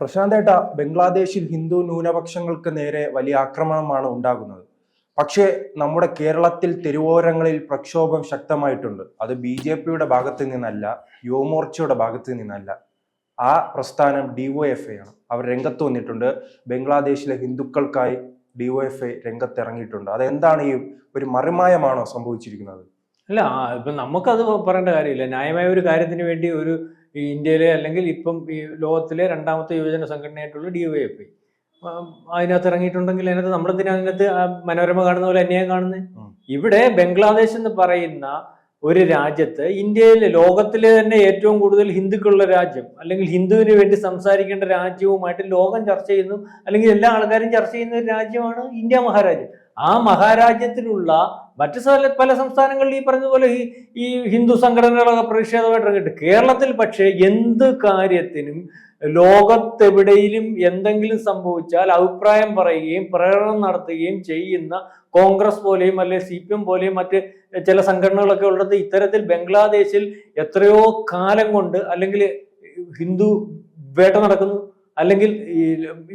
പ്രശാന്തേട്ട ബംഗ്ലാദേശിൽ ഹിന്ദു ന്യൂനപക്ഷങ്ങൾക്ക് നേരെ വലിയ ആക്രമണമാണ് ഉണ്ടാകുന്നത്. പക്ഷേ നമ്മുടെ കേരളത്തിൽ തെരുവോരങ്ങളിൽ പ്രക്ഷോഭം ശക്തമായിട്ടുണ്ട്. അത് ബി ജെ പിയുടെ ഭാഗത്ത് നിന്നല്ല യുവമോർച്ചയുടെ ഭാഗത്ത് നിന്നല്ല. ആ പ്രസ്ഥാനം ഡിവൈഎഫ്ഐ ആണ്. അവർ രംഗത്ത് വന്നിട്ടുണ്ട്. ബംഗ്ലാദേശിലെ ഹിന്ദുക്കൾക്കായി ഡിവൈഎഫ്ഐ രംഗത്തിറങ്ങിയിട്ടുണ്ട്. അതെന്താണ് ഈ ഒരു മറിമായമാണോ സംഭവിച്ചിരിക്കുന്നത്? അല്ല ഇപ്പം നമുക്കത് പറയേണ്ട കാര്യമില്ല. ന്യായമായ ഒരു കാര്യത്തിന് വേണ്ടി ഒരു ഈ ഇന്ത്യയിലെ അല്ലെങ്കിൽ ഇപ്പം ഈ ലോകത്തിലെ രണ്ടാമത്തെ യുവജന സംഘടനയായിട്ടുള്ള ഡി വൈ എഫ് ഐ. അതിനകത്ത് ഇറങ്ങിയിട്ടുണ്ടെങ്കിൽ അതിനകത്ത് നമ്മളെന്തിനാ അതിനകത്ത് മനോരമ കാണുന്ന പോലെ അന്യായം കാണുന്നത് ഇവിടെ ബംഗ്ലാദേശ് എന്ന് പറയുന്ന ഒരു രാജ്യത്ത് ഇന്ത്യയിലെ ലോകത്തിലെ തന്നെ ഏറ്റവും കൂടുതൽ ഹിന്ദുക്കളുള്ള രാജ്യം അല്ലെങ്കിൽ ഹിന്ദുവിന് വേണ്ടി സംസാരിക്കേണ്ട രാജ്യവുമായിട്ട് ലോകം ചർച്ച ചെയ്യുന്നു അല്ലെങ്കിൽ എല്ലാ ആൾക്കാരും ചർച്ച ചെയ്യുന്ന ഒരു രാജ്യമാണ് ഇന്ത്യ മഹാരാജ്യം. ആ മഹാരാജ്യത്തിലുള്ള മറ്റു പല സംസ്ഥാനങ്ങളിൽ ഈ പറഞ്ഞതുപോലെ ഈ ഹിന്ദു സംഘടനകളൊക്കെ പ്രതിഷേധമായിട്ട് ഇറങ്ങിയിട്ട് കേരളത്തിൽ പക്ഷേ എന്ത് കാര്യത്തിനും ലോകത്തെവിടെയും എന്തെങ്കിലും സംഭവിച്ചാൽ അഭിപ്രായം പറയുകയും പ്രകടനം നടത്തുകയും ചെയ്യുന്ന കോൺഗ്രസ് പോലെയും അല്ലെങ്കിൽ സി പി എം പോലെയും മറ്റ് ചില സംഘടനകളൊക്കെ ഉള്ളത് ഇത്തരത്തിൽ ബംഗ്ലാദേശിൽ എത്രയോ കാലം കൊണ്ട് അല്ലെങ്കിൽ ഹിന്ദു വേട്ട നടക്കുന്നു. അല്ലെങ്കിൽ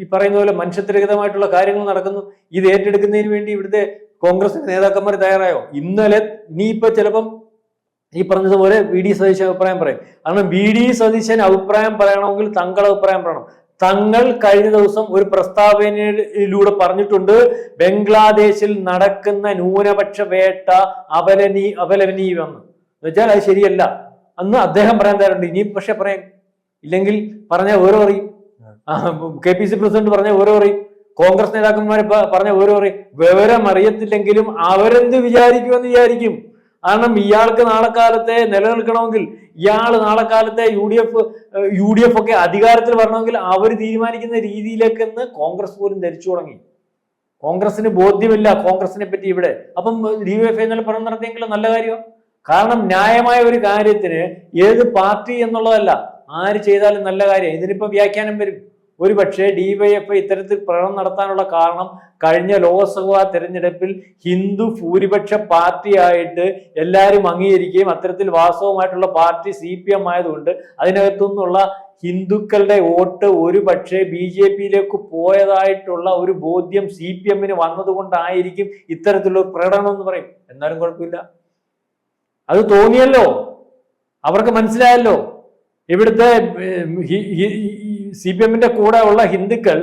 ഈ പറയുന്ന പോലെ മനുഷ്യത്വരഹിതമായിട്ടുള്ള കാര്യങ്ങൾ നടക്കുന്നു ഇത് ഏറ്റെടുക്കുന്നതിന് വേണ്ടി ഇവിടുത്തെ കോൺഗ്രസ് നേതാക്കന്മാർ തയ്യാറായോ? ഇന്നലെ നീ ഇനിയിപ്പോ ചിലപ്പം ഈ പറഞ്ഞതുപോലെ വി ഡി സതീശൻ അഭിപ്രായം പറയും. കാരണം വി ഡി സതീശൻ അഭിപ്രായം പറയണമെങ്കിൽ തങ്ങൾ അഭിപ്രായം പറയണം. തങ്ങൾ കഴിഞ്ഞ ദിവസം ഒരു പ്രസ്താവനയിലൂടെ പറഞ്ഞിട്ടുണ്ട് ബംഗ്ലാദേശിൽ നടക്കുന്ന ന്യൂനപക്ഷ വേട്ട അപലനീ അപലപനീയമെന്ന് എന്നുവെച്ചാൽ അത് ശരിയല്ല. അന്ന് അദ്ദേഹം പറയാൻ തരാറുണ്ട് ഇനി പക്ഷെ പറയാം. ഇല്ലെങ്കിൽ പറഞ്ഞാൽ വേറെ അറിയും കെ പി സി പ്രസിഡന്റ് പറഞ്ഞ ഓരോ പറയും കോൺഗ്രസ് നേതാക്കന്മാർ പറഞ്ഞ ഓരോ പറയും വിവരം അറിയത്തില്ലെങ്കിലും അവരെന്ത് വിചാരിക്കുമെന്ന് വിചാരിക്കും. കാരണം ഇയാൾക്ക് നാളെ കാലത്തെ നിലനിൽക്കണമെങ്കിൽ ഇയാൾ നാളെ കാലത്തെ U D F U D F ഒക്കെ അധികാരത്തിൽ വരണമെങ്കിൽ അവർ തീരുമാനിക്കുന്ന രീതിയിലേക്കെന്ന് കോൺഗ്രസ് പോലും ധരിച്ചു തുടങ്ങി. കോൺഗ്രസിന് ബോധ്യമില്ല കോൺഗ്രസിനെ പറ്റി ഇവിടെ. അപ്പം ഡി വൈ എഫ് എന്നാൽ പഠനം നടത്തിയെങ്കിലും നല്ല കാര്യം കാരണം ന്യായമായ ഒരു കാര്യത്തിന് ഏത് പാർട്ടി എന്നുള്ളതല്ല ആര് ചെയ്താലും നല്ല കാര്യം ഇതിനിപ്പോ വ്യാഖ്യാനം വരും. ഒരു പക്ഷേ ഡിവൈഎഫ് ഇത്തരത്തിൽ പ്രകടനം നടത്താനുള്ള കാരണം കഴിഞ്ഞ ലോക്സഭാ തെരഞ്ഞെടുപ്പിൽ ഹിന്ദു ഭൂരിപക്ഷ പാർട്ടിയായിട്ട് എല്ലാവരും അംഗീകരിക്കുകയും അത്തരത്തിൽ വാസ്തവമായിട്ടുള്ള പാർട്ടി സി പി എം ആയതുകൊണ്ട് അതിനകത്തുനിന്നുള്ള ഹിന്ദുക്കളുടെ വോട്ട് ഒരു പക്ഷേ ബി ജെ പിയിലേക്ക് പോയതായിട്ടുള്ള ഒരു ബോധ്യം സി പി എമ്മിന് വന്നതുകൊണ്ടായിരിക്കും ഇത്തരത്തിലുള്ള പ്രകടനം എന്ന് പറയും. എന്നാലും കുഴപ്പമില്ല. അത് തോന്നിയല്ലോ. അവർക്ക് മനസ്സിലായല്ലോ. ഇവിടുത്തെ സി പി എമ്മിന്റെ കൂടെ ഉള്ള ഹിന്ദുക്കൾ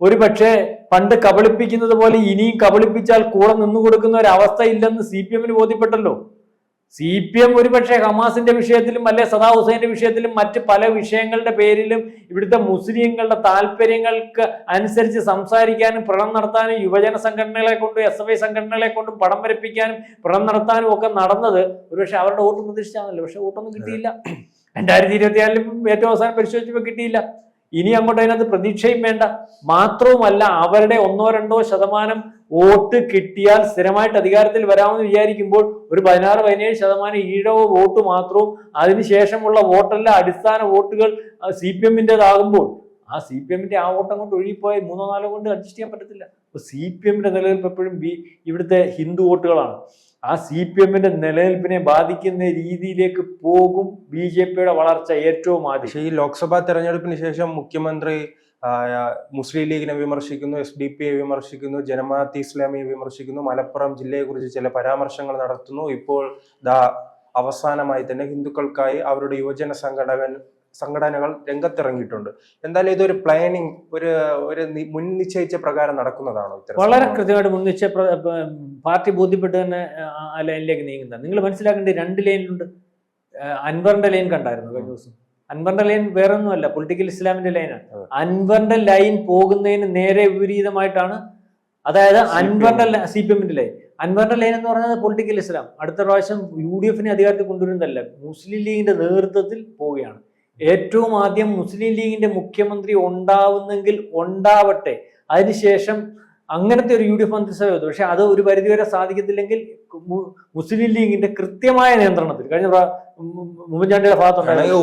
ഒരു പക്ഷേ പണ്ട് കബളിപ്പിക്കുന്നത് പോലെ ഇനിയും കബളിപ്പിച്ചാൽ കൂടെ നിന്നു കൊടുക്കുന്ന ഒരു അവസ്ഥ ഇല്ലെന്ന് സി പി എമ്മിന് ബോധ്യപ്പെട്ടല്ലോ. സി പി എം ഒരുപക്ഷെ ഹമാസിന്റെ വിഷയത്തിലും അല്ലെ സദാ ഹുസൈന്റെ വിഷയത്തിലും മറ്റ് പല വിഷയങ്ങളുടെ പേരിലും ഇവിടുത്തെ മുസ്ലിങ്ങളുടെ താല്പര്യങ്ങൾക്ക് അനുസരിച്ച് സംസാരിക്കാനും പ്രണം നടത്താനും യുവജന സംഘടനകളെ കൊണ്ടും എസ് എഫ് ഐ സംഘടനകളെ കൊണ്ടും പടം വരപ്പിക്കാനും പ്രണം നടത്താനും ഒക്കെ നടന്നത് ഒരുപക്ഷെ അവരുടെ വോട്ട് പ്രതീക്ഷിച്ചാണല്ലോ. പക്ഷെ വോട്ടൊന്നും കിട്ടിയില്ല. രണ്ടായിരത്തി ഇരുപത്തിനാലിലും ഏറ്റവും അവസാനം പരിശോധിച്ചപ്പോൾ കിട്ടിയില്ല. ഇനി അങ്ങോട്ട് അതിനകത്ത് പ്രതീക്ഷയും വേണ്ട. മാത്രവുമല്ല അവരുടെ ഒന്നോ രണ്ടോ ശതമാനം വോട്ട് കിട്ടിയാൽ സ്ഥിരമായിട്ട് അധികാരത്തിൽ വരാമെന്ന് വിചാരിക്കുമ്പോൾ ഒരു പതിനാറ് പതിനേഴ് ശതമാനം ഈഴവ വോട്ട് മാത്രവും അതിനുശേഷമുള്ള വോട്ടല്ല അടിസ്ഥാന വോട്ടുകൾ സി പി എമ്മിന്റെതാകുമ്പോൾ. ആ സി പി എമ്മിന്റെ ആ വോട്ട് അങ്ങോട്ട് ഒഴുകിപ്പോയി മൂന്നോ നാലോ കൊണ്ട് അഡ്ജസ്റ്റ് ചെയ്യാൻ പറ്റത്തില്ല. അപ്പൊ സി പി എമ്മിന്റെ നിലനിൽപ്പ് എപ്പോഴും ബി ഇവിടുത്തെ ഹിന്ദു വോട്ടുകളാണ്. ആ സി പി എമ്മിന്റെ നിലനിൽപ്പിനെ ബാധിക്കുന്ന രീതിയിലേക്ക് പോകും ബി ജെ പിയുടെ വളർച്ച ഏറ്റവും ആദ്യം. പക്ഷേ ഈ ലോക്സഭാ തെരഞ്ഞെടുപ്പിന് ശേഷം മുഖ്യമന്ത്രി മുസ്ലിം ലീഗിനെ വിമർശിക്കുന്നു എസ് ഡി പി ഐ വിമർശിക്കുന്നു ജനമാഅത്ത് ഇസ്ലാമിയെ വിമർശിക്കുന്നു മലപ്പുറം ജില്ലയെക്കുറിച്ച് ചില പരാമർശങ്ങൾ നടത്തുന്നു. ഇപ്പോൾ ദാ അവസാനമായി തന്നെ ഹിന്ദുക്കൾക്കായി അവരുടെ യുവജന സംഘടന സംഘടനകൾ രംഗത്തിറങ്ങിയിട്ടുണ്ട്. എന്തായാലും ഇതൊരു പ്ലാനിങ് ഒരു ഒരു മുൻ നിശ്ചയിച്ച പ്രകാരം നടക്കുന്നതാണോ വളരെ? കൃത്യമായിട്ട് മുൻ നിശ്ചയ പാർട്ടി ബോധ്യപ്പെട്ട് തന്നെ ആ ലൈനിലേക്ക് നീങ്ങുന്നത് നിങ്ങൾ മനസ്സിലാക്കേണ്ടത് രണ്ട് ലൈനിലുണ്ട് അൻവറിന്റെ ലൈൻ കണ്ടായിരുന്നു കഴിഞ്ഞ ദിവസം. അൻവറിന്റെ ലൈൻ വേറെ ഒന്നുമല്ല പൊളിറ്റിക്കൽ ഇസ്ലാമിന്റെ ലൈനാണ്. അൻവറിന്റെ ലൈൻ പോകുന്നതിന് നേരെ വിപരീതമായിട്ടാണ് അതായത് അൻവറിന്റെ സി പി എമ്മിന്റെ ലൈൻ അൻവറിന്റെ ലൈൻ എന്ന് പറഞ്ഞാൽ പൊളിറ്റിക്കൽ ഇസ്ലാം അടുത്ത പ്രാവശ്യം യു ഡി എഫിനെ അധികാരത്തിൽ കൊണ്ടുവരുന്നതല്ല മുസ്ലിം ലീഗിന്റെ നേതൃത്വത്തിൽ പോവുകയാണ്. ഏറ്റവും ആദ്യം മുസ്ലിം ലീഗിന്റെ മുഖ്യമന്ത്രി ഉണ്ടാവുന്നെങ്കിൽ ഉണ്ടാവട്ടെ. അതിനുശേഷം അങ്ങനത്തെ ഒരു യു ഡി എഫ് മന്ത്രിസഭ വന്നു. പക്ഷെ അത് ഒരു പരിധിവരെ സാധിക്കത്തില്ലെങ്കിൽ മുസ്ലിം ലീഗിന്റെ കൃത്യമായ നിയന്ത്രണത്തിൽ കഴിഞ്ഞ ഉമ്മൻചാണ്ടിയുടെ ഭാഗത്തുണ്ടായിരുന്നു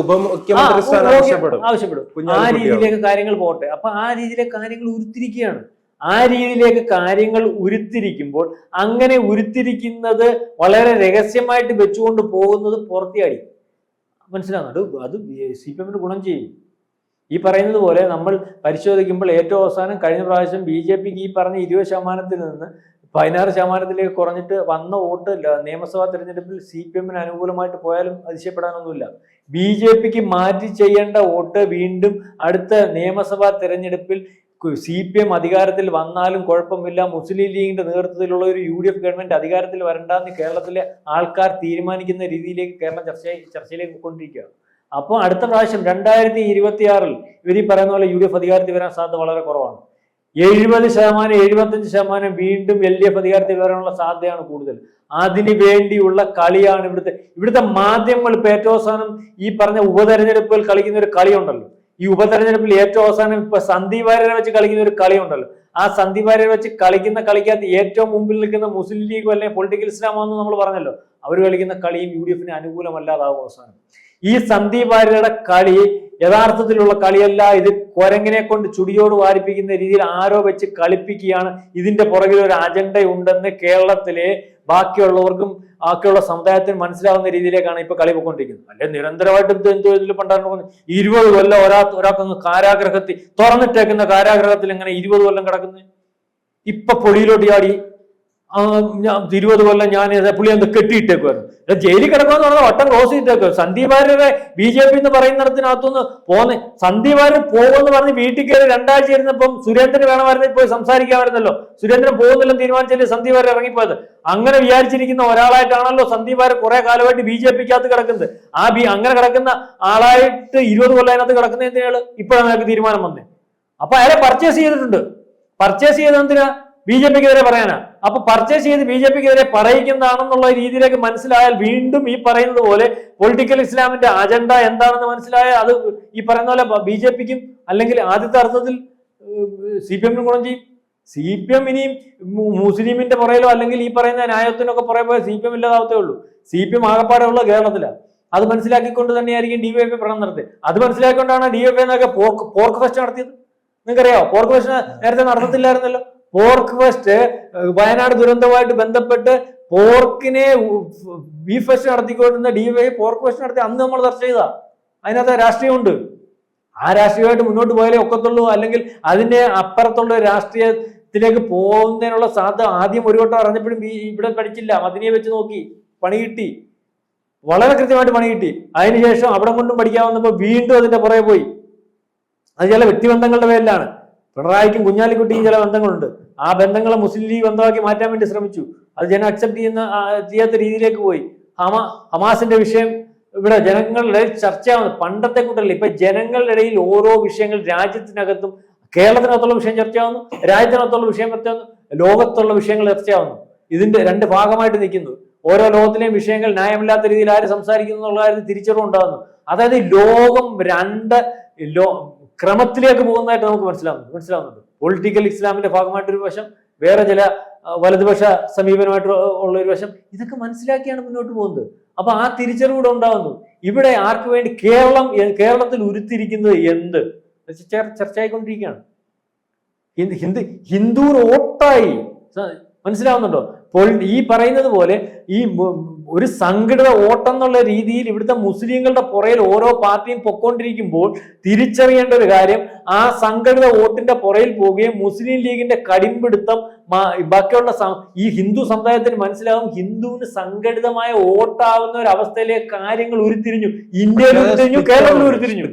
ആവശ്യപ്പെടും. ആ? രീതിയിലേക്ക് കാര്യങ്ങൾ പോട്ടെ. അപ്പൊ ആ രീതിയിലേക്ക് കാര്യങ്ങൾ ഉരുത്തിരിക്കുകയാണ്. ആ രീതിയിലേക്ക് കാര്യങ്ങൾ ഉരുത്തിരിക്കുമ്പോൾ അങ്ങനെ ഉരുത്തിരിക്കുന്നത് വളരെ രഹസ്യമായിട്ട് വെച്ചുകൊണ്ട് പോകുന്നത് പുറത്തിയാടി മനസ്സിലാകുന്നുണ്ട് അത് സി പി എമ്മിന് ഗുണം ചെയ്യും. ഈ പറയുന്നത് പോലെ നമ്മൾ പരിശോധിക്കുമ്പോൾ ഏറ്റവും അവസാനം കഴിഞ്ഞ പ്രാവശ്യം ബി ജെ പിക്ക് ഈ പറഞ്ഞ ഇരുപത് ശതമാനത്തിൽ നിന്ന് പതിനാറ് ശതമാനത്തിലേക്ക് കുറഞ്ഞിട്ട് വന്ന വോട്ട് നിയമസഭാ തെരഞ്ഞെടുപ്പിൽ സി പി എമ്മിന് അനുകൂലമായിട്ട് പോയാലും അതിശയപ്പെടാനൊന്നുമില്ല. ബി ജെ പിക്ക് മാറ്റി ചെയ്യേണ്ട വോട്ട് വീണ്ടും അടുത്ത നിയമസഭാ തെരഞ്ഞെടുപ്പിൽ സി പി എം അധികാരത്തിൽ വന്നാലും കുഴപ്പമില്ല. മുസ്ലിം ലീഗിന്റെ നേതൃത്വത്തിലുള്ള ഒരു യു ഡി എഫ് ഗവൺമെന്റ് അധികാരത്തിൽ വരണ്ടെന്ന് കേരളത്തിലെ ആൾക്കാർ തീരുമാനിക്കുന്ന രീതിയിലേക്ക് കേരളം ചർച്ച ചർച്ചയിലേക്ക് കൊണ്ടിരിക്കുക അപ്പോൾ അടുത്ത പ്രാവശ്യം രണ്ടായിരത്തി ഇരുപത്തി ആറിൽ ഇവർ ഈ പറയുന്ന പോലെ യു ഡി എഫ് അധികാരത്തിൽ വരാൻ സാധ്യത വളരെ കുറവാണ്. എഴുപത് ശതമാനം എഴുപത്തഞ്ച് ശതമാനം വീണ്ടും എൽ ഡി എഫ് അധികാരത്തിൽ വരാനുള്ള സാധ്യതയാണ് കൂടുതൽ. അതിനു വേണ്ടിയുള്ള കളിയാണ് ഇവിടുത്തെ ഇവിടുത്തെ മാധ്യമങ്ങൾ ഇപ്പൊ ഏറ്റവും അവസാനം ഈ പറഞ്ഞ ഉപതെരഞ്ഞെടുപ്പുകൾ കളിക്കുന്ന ഒരു കളിയുണ്ടല്ലോ. ഈ ഉപതെരഞ്ഞെടുപ്പിൽ ഏറ്റവും അവസാനം ഇപ്പൊ സന്ദീപ് വാര്യരെ വെച്ച് കളിക്കുന്ന ഒരു കളിയുണ്ടല്ലോ ആ സന്ദീപ് വാര്യരെ വെച്ച് കളിക്കുന്ന കളിക്കകത്ത് ഏറ്റവും മുമ്പിൽ നിൽക്കുന്ന മുസ്ലിം ലീഗും അല്ലെങ്കിൽ പൊളിറ്റിക്കൽ ഇസ്ലാമാണെന്ന് നമ്മൾ പറഞ്ഞല്ലോ. അവർ കളിക്കുന്ന കളിയും യു ഡി എഫിന് അനുകൂലമല്ലാതാവും അവസാനം. ഈ സന്ദീപ് വാര്യരുടെ കളി യഥാർത്ഥത്തിലുള്ള കളിയല്ല. ഇത് കൊരങ്ങിനെ കൊണ്ട് ചുടിയോട് വാരിപ്പിക്കുന്ന രീതിയിൽ ആരോ വെച്ച് കളിപ്പിക്കുകയാണ്. ഇതിന്റെ പുറകിൽ ഒരു അജണ്ട ഉണ്ടെന്ന് കേരളത്തിലെ ബാക്കിയുള്ളവർക്കും ബാക്കിയുള്ള സമുദായത്തിന് മനസ്സിലാവുന്ന രീതിയിലേക്കാണ് ഇപ്പൊ കളി പോയിക്കൊണ്ടിരിക്കുന്നത്. അല്ലെ നിരന്തരമായിട്ട് ഇതിൽ പണ്ടായിരുന്നു ഇരുപത് കൊല്ലം ഒരാ ഒരാൾക്ക് കാരാഗ്രഹത്തിൽ തുറന്നിട്ടേക്കുന്ന കാരാഗ്രഹത്തിൽ എങ്ങനെ ഇരുപത് കൊല്ലം കിടക്കുന്നത് ഇപ്പൊ പൊടിയിലോട്ട് ചാടി ഇരുപത് കൊല്ലം ഞാൻ പുള്ളി എന്ത് കെട്ടിയിട്ടേക്കുമായിരുന്നു ജയിലിൽ കിടക്കുമെന്ന് പറഞ്ഞാൽ വട്ടം close ചെയ്തിട്ടേക്കും Sandeep Warrier B J P എന്ന് പറയുന്നിടത്തിനകത്തുനിന്ന് പോന്ന്. സന്ദീപ് വാര്യർ പോകുമെന്ന് പറഞ്ഞ് വീട്ടിൽ കയറി രണ്ടാഴ്ച ഇരുന്നപ്പം സുരേന്ദ്രൻ വേണമായിരുന്നു പോയി സംസാരിക്കാമായിരുന്നല്ലോ. സുരേന്ദ്രൻ പോകുന്നില്ലെന്ന് തീരുമാനിച്ചല്ലേ സന്ദീപ് വാര്യർ ഇറങ്ങിപ്പോയത്? അങ്ങനെ വിചാരിച്ചിരിക്കുന്ന ഒരാളായിട്ടാണല്ലോ സന്ദീപ് വാര്യർ കുറെ കാലമായിട്ട് ബി ജെ പിക്കകത്ത് കിടക്കുന്നത്. ആ ബി അങ്ങനെ കിടക്കുന്ന ആളായിട്ട് ഇരുപത് കൊല്ലം അതിനകത്ത് കിടക്കുന്ന എന്തിനാണ്? ഇപ്പോഴാണ് അയാൾക്ക് തീരുമാനം വന്നത് അപ്പൊ അയാളെ പർച്ചേസ് ചെയ്തിട്ടുണ്ട്. പർച്ചേസ് ചെയ്തെന്തിനാ ബി ജെ പിക്കെതിരെ പറയാനാ. അപ്പൊ പർച്ചേസ് ചെയ്ത് ബി ജെ പിക്കെതിരെ പറയിക്കുന്നതാണെന്നുള്ള രീതിയിലേക്ക് മനസ്സിലായാൽ വീണ്ടും ഈ പറയുന്നത് പോലെ പൊളിറ്റിക്കൽ ഇസ്ലാമിന്റെ അജണ്ട എന്താണെന്ന് മനസ്സിലായാൽ അത് ഈ പറയുന്ന പോലെ ബി ജെ പിക്കും അല്ലെങ്കിൽ ആദ്യത്തെ അർത്ഥത്തിൽ സി പി എമ്മിനും ഗുണം ചെയ്യും. സി പി എം ഇനിയും മുസ്ലിമിന്റെ പുറയിലോ അല്ലെങ്കിൽ ഈ പറയുന്ന ന്യായത്തിനൊക്കെ പുറകെ പോയാൽ സി പി എം ഇല്ലാതാവത്തേ ഉള്ളൂ. സി പി എം ആകപ്പാടെ ഉള്ള കേരളത്തിലാണ് അത് മനസ്സിലാക്കിക്കൊണ്ട് തന്നെയായിരിക്കും ഡി വൈ എഫ് പ്രകടനം നടത്തിയത്. അത് മനസ്സിലാക്കിക്കൊണ്ടാണ് ഡി വൈ എഫ് എന്നൊക്കെ പോർക്ക് പോർക്ക് ഫെസ്റ്റ് നടത്തിയത്. നിങ്ങൾക്കറിയാമോ പോർക്ക് ഫെസ്റ്റ് നേരത്തെ നടത്തത്തില്ലായിരുന്നല്ലോ പോർക്ക് ഫെസ്റ്റ് വയനാട് ദുരന്തവുമായിട്ട് ബന്ധപ്പെട്ട് പോർക്കിനെ ബീഫ് ഫെസ്റ്റ് നടത്തിക്കൊണ്ടിരുന്ന ഡി വൈ പോർക്ക് ഫെസ്റ്റ് നടത്തി അന്ന് നമ്മൾ ചർച്ച ചെയ്താ. അതിനകത്ത് രാഷ്ട്രീയമുണ്ട്. ആ രാഷ്ട്രീയമായിട്ട് മുന്നോട്ട് പോയാലേ ഒക്കത്തുള്ളൂ. അല്ലെങ്കിൽ അതിന്റെ അപ്പുറത്തുള്ള രാഷ്ട്രീയത്തിലേക്ക് പോകുന്നതിനുള്ള സാധ്യത ആദ്യം ഒരു വട്ടം അറിഞ്ഞപ്പോഴും ഇവിടെ പഠിച്ചില്ല. മദിനിയെ വെച്ച് നോക്കി. പണി കിട്ടി. വളരെ കൃത്യമായിട്ട് പണി കിട്ടി. അതിനുശേഷം അവിടെ കൊണ്ടും പഠിക്കാൻ വന്നപ്പോൾ വീണ്ടും അതിന്റെ പുറകെ പോയി. അത് ചില വ്യക്തിബന്ധങ്ങളുടെ പേരിലാണ്. പിണറായിക്കും കുഞ്ഞാലിക്കുട്ടിയും ചില ബന്ധങ്ങളുണ്ട്. ആ ബന്ധങ്ങളെ മുസ്ലിം ലീഗ് ബന്ധമാക്കി മാറ്റാൻ വേണ്ടി ശ്രമിച്ചു. അത് ജനം അക്സെപ്റ്റ് ചെയ്യുന്ന ചെയ്യാത്ത രീതിയിലേക്ക് പോയി. ഹമാ ഹമാസിന്റെ വിഷയം ഇവിടെ ജനങ്ങളുടെ ചർച്ചയാവുന്നു പണ്ടത്തെ കൂട്ടല്ല ഇപ്പൊ ജനങ്ങളുടെ ഇടയിൽ ഓരോ വിഷയങ്ങൾ രാജ്യത്തിനകത്തും കേരളത്തിനകത്തുള്ള വിഷയം ചർച്ചയാവുന്നു രാജ്യത്തിനകത്തുള്ള വിഷയം ചർച്ചയാവുന്നു ലോകത്തുള്ള വിഷയങ്ങൾ ചർച്ചയാവുന്നു. ഇതിന്റെ രണ്ട് ഭാഗമായിട്ട് നിൽക്കുന്നു. ഓരോ ലോകത്തിലെയും വിഷയങ്ങൾ ന്യായമില്ലാത്ത രീതിയിൽ ആര് സംസാരിക്കുന്നു എന്നുള്ള കാര്യത്തിൽ തിരിച്ചറിവുണ്ടാകുന്നു അതായത് ലോകം രണ്ട് ലോ ക്രമത്തിലേക്ക് പോകുന്നതായിട്ട് നമുക്ക് മനസ്സിലാവുന്നു മനസ്സിലാവുന്നുണ്ട്. പൊളിറ്റിക്കൽ ഇസ്ലാമിന്റെ ഭാഗമായിട്ടൊരു വശം വേറെ ചില വലതുപക്ഷ സമീപനമായിട്ട് ഉള്ള ഒരു വശം. ഇതൊക്കെ മനസ്സിലാക്കിയാണ് മുന്നോട്ട് പോകുന്നത്. അപ്പൊ ആ തിരിച്ചറിവൂടെ ഉണ്ടാവുന്നു. ഇവിടെ ആർക്ക് വേണ്ടി കേരളം കേരളത്തിൽ ഉരുത്തിരിക്കുന്നത് എന്ത്? ചർച്ചയായിക്കൊണ്ടിരിക്കുകയാണ്. ഹിന്ദു ഹിന്ദുവിന് ഓട്ടായി മനസ്സിലാവുന്നുണ്ടോ? പൊളി- ഈ പറയുന്നത് പോലെ ഈ ഒരു സംഘടിത ഓട്ടം എന്നുള്ള രീതിയിൽ ഇവിടുത്തെ മുസ്ലിങ്ങളുടെ പുറയിൽ ഓരോ പാർട്ടിയും പൊക്കോണ്ടിരിക്കുമ്പോൾ തിരിച്ചറിയേണ്ട ഒരു കാര്യം ആ സംഘടിത വോട്ടിന്റെ പുറയിൽ പോവുകയും മുസ്ലിം ലീഗിന്റെ കടിമ്പിടുത്തം ബാക്കിയുള്ള ഈ ഹിന്ദു സമുദായത്തിന് മനസ്സിലാവും ഹിന്ദുവിന് സംഘടിതമായ വോട്ടാവുന്ന ഒരു അവസ്ഥയിലേക്ക് കാര്യങ്ങൾ ഉരുത്തിരിഞ്ഞു. ഇന്ത്യയിൽ ഉരുത്തിരിഞ്ഞു കേരളത്തിൽ ഉരുത്തിരിഞ്ഞു.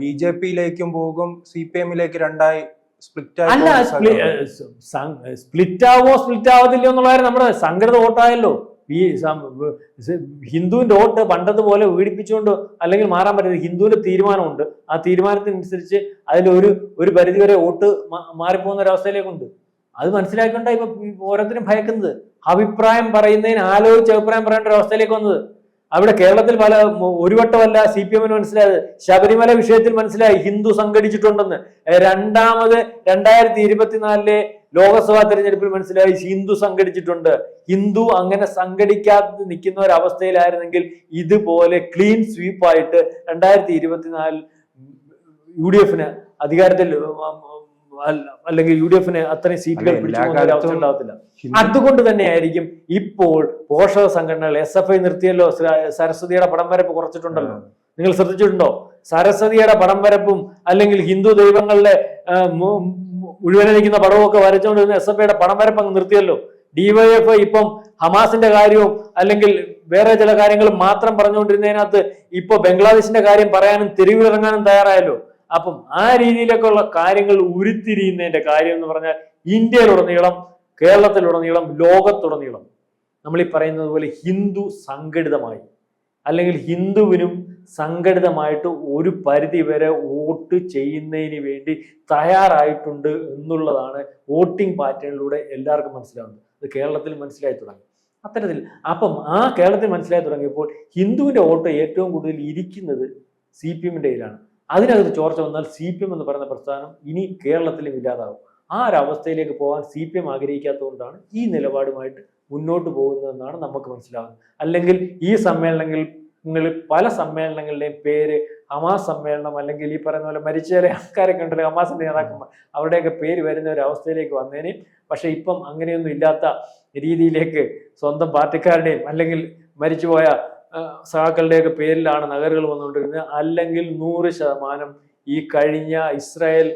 ബി ജെ പിയിലേക്കും പോകും സി പി എമ്മിലേക്ക് രണ്ടായി അല്ല സ്പ്ലിറ്റ് ആവോ സ്പ്ലിറ്റ് ആവത്തില്ലയോ എന്നുള്ളതായിരുന്നു നമ്മുടെ സംഘടിത വോട്ടായല്ലോ ഈ ഹിന്ദുവിന്റെ വോട്ട് പണ്ടതുപോലെ വീടിപ്പിച്ചുകൊണ്ട് അല്ലെങ്കിൽ മാറാൻ പറ്റില്ല. ഹിന്ദുവിന്റെ തീരുമാനമുണ്ട്. ആ തീരുമാനത്തിനനുസരിച്ച് അതിൽ ഒരു ഒരു പരിധിവരെ വോട്ട് മാറിപ്പോകുന്ന ഒരവസ്ഥയിലേക്കുണ്ട് അത് മനസ്സിലാക്കിക്കൊണ്ടാണ് ഇപ്പൊ ഓരോരുത്തരും ഭയക്കുന്നത്. അഭിപ്രായം പറയുന്നതിന് ആലോചിച്ച് അഭിപ്രായം പറയേണ്ട ഒരു അവസ്ഥയിലേക്ക് വന്നത്. അവിടെ കേരളത്തിൽ പല ഒരു വട്ടമല്ല സി പി എമ്മിന് മനസ്സിലായത്. ശബരിമല വിഷയത്തിൽ മനസ്സിലായി. ഹിന്ദു സംഘടിച്ചിട്ടുണ്ടെന്ന്. രണ്ടാമത് രണ്ടായിരത്തി ഇരുപത്തിനാലിലെ ലോക്സഭാ തെരഞ്ഞെടുപ്പിൽ മനസ്സിലായി ഹിന്ദു സംഘടിച്ചിട്ടുണ്ട്. ഹിന്ദു അങ്ങനെ സംഘടിക്കാതെ നിൽക്കുന്ന ഒരു അവസ്ഥയിലായിരുന്നെങ്കിൽ ഇതുപോലെ ക്ലീൻ സ്വീപ്പായിട്ട് രണ്ടായിരത്തി ഇരുപത്തിനാലിൽ യു ഡി എഫിന് അധികാരത്തിൽ അല്ലെങ്കിൽ യു ഡി എഫിന് അത്രയും സീറ്റുകൾ ഉണ്ടാവത്തില്ല അതുകൊണ്ട് തന്നെയായിരിക്കും ഇപ്പോൾ പോഷക സംഘടനകൾ എസ് എഫ് ഐ നിർത്തിയല്ലോ സരസ്വതിയുടെ പടം വരപ്പ് കുറച്ചിട്ടുണ്ടല്ലോ. നിങ്ങൾ ശ്രദ്ധിച്ചിട്ടുണ്ടോ? സരസ്വതിയുടെ പടം വരപ്പും അല്ലെങ്കിൽ ഹിന്ദു ദൈവങ്ങളുടെ മുഴുവനിരിക്കുന്ന പടവും ഒക്കെ വരച്ചുകൊണ്ടിരുന്ന എസ് എഫ് ഐയുടെ പടം വരപ്പ് അങ്ങ് നിർത്തിയല്ലോ. ഡിവൈഎഫ് ഇപ്പം ഹമാസിന്റെ കാര്യവും അല്ലെങ്കിൽ വേറെ ചില കാര്യങ്ങളും മാത്രം പറഞ്ഞുകൊണ്ടിരുന്നതിനകത്ത് ഇപ്പൊ ബംഗ്ലാദേശിന്റെ കാര്യം പറയാനും തെരുവിലിറങ്ങാനും തയ്യാറായല്ലോ. അപ്പം ആ രീതിയിലൊക്കെയുള്ള കാര്യങ്ങൾ ഉരുത്തിരിയുന്നതിന്റെ കാര്യം എന്ന് പറഞ്ഞാൽ ഇന്ത്യയിലുടനീളം കേരളത്തിലുടനീളം ലോകത്തുടനീളം നമ്മൾ ഈ പറയുന്നത് പോലെ ഹിന്ദു സംഘടിതമായി അല്ലെങ്കിൽ ഹിന്ദുവിനും സംഘടിതമായിട്ട് ഒരു പരിധി വരെ വോട്ട് ചെയ്യുന്നതിന് വേണ്ടി തയ്യാറായിട്ടുണ്ട് എന്നുള്ളതാണ് വോട്ടിംഗ് പാറ്റേണിലൂടെ എല്ലാവർക്കും മനസ്സിലാവുന്നത്. അത് കേരളത്തിൽ മനസ്സിലായി തുടങ്ങി. അത്തരത്തിൽ അപ്പം ആ കേരളത്തിൽ മനസ്സിലായി തുടങ്ങിയപ്പോൾ ഹിന്ദുവിന്റെ വോട്ട് ഏറ്റവും കൂടുതൽ ഇരിക്കുന്നത് സി പി എമ്മിന്റെ കയ്യിലാണ്. അതിനകത്ത് ചോർച്ച വന്നാൽ സി പി എം എന്ന് പറയുന്ന പ്രസ്ഥാനം ഇനി കേരളത്തിലും ഇല്ലാതാകും ആ ഒരു അവസ്ഥയിലേക്ക് പോകാൻ സി പി എം ആഗ്രഹിക്കാത്തതുകൊണ്ടാണ് ഈ നിലപാടുമായിട്ട് മുന്നോട്ട് പോകുന്നതെന്നാണ് നമുക്ക് മനസ്സിലാകുന്നത് അല്ലെങ്കിൽ ഈ സമ്മേളനങ്ങളിൽ പല സമ്മേളനങ്ങളുടെയും പേര് അമാ സമ്മേളനം അല്ലെങ്കിൽ ഈ പറയുന്ന പോലെ മരിച്ച ആൾക്കാരൊക്കെ ഉണ്ടല്ലോ ഹമാസിന്റെ നേതാക്കന്മാർ. അവരുടെയൊക്കെ പേര് വരുന്ന ഒരു അവസ്ഥയിലേക്ക് വന്നേനെ. പക്ഷെ ഇപ്പം അങ്ങനെയൊന്നും ഇല്ലാത്ത രീതിയിലേക്ക് സ്വന്തം പാർട്ടിക്കാരുടെയും അല്ലെങ്കിൽ മരിച്ചുപോയ സഹാക്കളുടെയൊക്കെ പേരിലാണ് നഗരങ്ങൾ വന്നുകൊണ്ടിരുന്നത്. അല്ലെങ്കിൽ നൂറ് ശതമാനം ഈ കഴിഞ്ഞ ഇസ്രായേൽ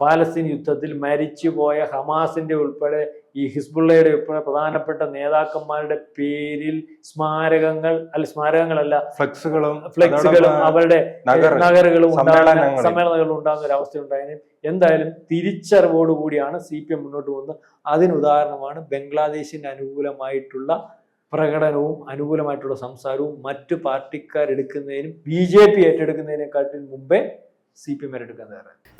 പാലസ്തീൻ യുദ്ധത്തിൽ മരിച്ചുപോയ ഹമാസിന്റെ ഉൾപ്പെടെ ഈ ഹിസ്ബുള്ളയുടെ ഉൾപ്പെടെ പ്രധാനപ്പെട്ട നേതാക്കന്മാരുടെ പേരിൽ സ്മാരകങ്ങൾ അല്ല സ്മാരകങ്ങളല്ല ഫ്ലെക്സുകളും ഫ്ലെക്സുകളും അവരുടെ നഗരങ്ങളും നഗറുകളും ഉണ്ടാകുന്ന സമ്മേളനങ്ങളും. ഉണ്ടാകുന്ന ഒരു അവസ്ഥ ഉണ്ടായതിന് എന്തായാലും തിരിച്ചറിവോടുകൂടിയാണ് സി പി എം മുന്നോട്ട് പോകുന്നത്. അതിനുദാഹരണമാണ് ബംഗ്ലാദേശിന് അനുകൂലമായിട്ടുള്ള പ്രകടനവും അനുകൂലമായിട്ടുള്ള സംസാരവും മറ്റു പാർട്ടിക്കാരെടുക്കുന്നതിനും ബി ജെ പി ഏറ്റെടുക്കുന്നതിനെക്കാട്ടിൽ മുമ്പേ സി പി എം ഏറ്റെടുക്കാൻ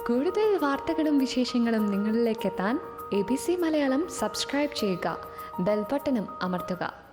കൂടുതൽ വാർത്തകളും വിശേഷങ്ങളും നിങ്ങളിലേക്ക് എത്താൻ A B C Malayalam subscribe ചെയ്യുക. ബെൽബട്ടനും അമർത്തുക.